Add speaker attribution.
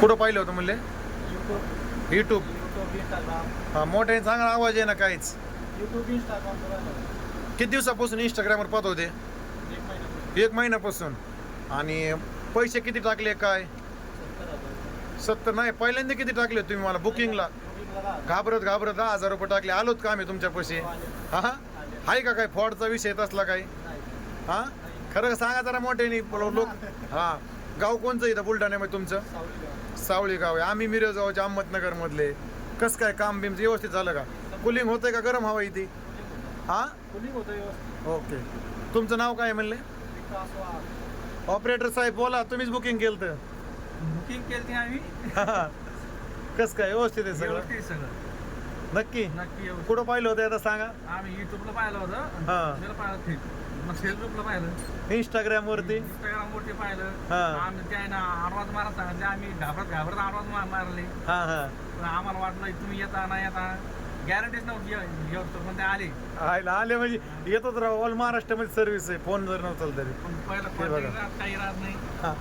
Speaker 1: कुठं पाहिलं होतं म्हणले
Speaker 2: युट्यूब
Speaker 1: हा मोठ्याने चांगला आवाज आहे ना काहीच. किती दिवसापासून इंस्टाग्रामवर पाहत होते?
Speaker 2: एक महिना
Speaker 1: एक महिन्यापासून. आणि पैसे किती टाकले काय?
Speaker 2: सत्तर
Speaker 1: नाही पहिल्यांदा किती टाकले तुम्ही मला? बुकिंगला. घाबरत घाबरत दहा हजार रुपये टाकले. आलोत का आम्ही तुमच्या पैसे. हा हा. आहे का काय फ्रॉडचा विषय तसला काही?
Speaker 2: नाही.
Speaker 1: हा? खरं सांगा जरा मोठ्याने लोक. हा. गाव कोणचं इथं? बुलढाण्यामध्ये तुमचं. सावळी गाव आहे. आम्ही मिरजगावचे अहमदनगर मधले कसं काय काम बिम व्यवस्थित झालं का? कुलिंग होतंय का? गरम हवा इथे? हा?
Speaker 2: कुलिंग होतं
Speaker 1: ओके तुमचं नाव काय म्हणले. ऑपरेटर साहेब बोला. तुम्हीच बुकिंग केलं तर
Speaker 3: बुकिंग केली आम्ही.
Speaker 1: कसं काय? व्यवस्थित आहे सगळं?
Speaker 3: सगळं.
Speaker 1: नक्की.
Speaker 3: नक्की.
Speaker 1: कुठं पाहिलं होतं आता सांगा?
Speaker 3: आम्ही युट्यूबला पाहिलं होतं.
Speaker 1: हा.
Speaker 3: त्याला पाहिलं ठीक मग फेसबुकला पाहिलं.
Speaker 1: इंस्टाग्राम वरती?
Speaker 3: इंस्टाग्राम वरती पाहिलं.
Speaker 1: हा.
Speaker 3: आम्ही त्यानं आडवाज मारा सांगितले आम्ही घाबरत घाबरत आडवाज मा- मारले.
Speaker 1: हा हा.
Speaker 3: पण आम्हाला वाटलं तुम्ही येता नाही येता. गॅरंटीच नव्हती येतो पण ते आले.
Speaker 1: आयला आले म्हणजे येतोच राव. ऑल महाराष्ट्रामध्ये सर्व्हिस आहे. फोन जर नव्हतं तरी.
Speaker 3: पण पहिला
Speaker 1: बघा.
Speaker 3: काही राहत नाही.
Speaker 1: हा.